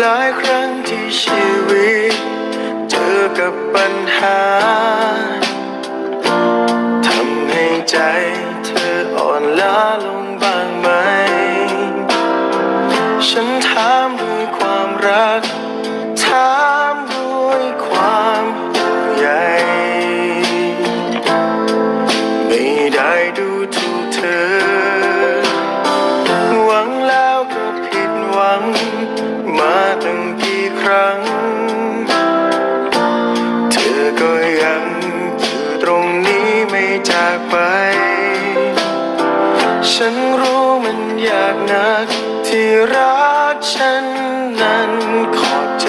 หลายครั้งที่ชีวิต เจอกับปัญหาทำให้ใจเธออ่อนล้าลงบ้างไหม ฉันถามด้วยความรัก ฉันรู้มันยากนัก ที่รักฉันนั้นขอบใจ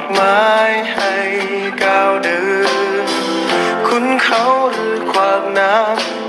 อกไม้ให้ก้าวเดิน คุณเขาหรือความน้ำ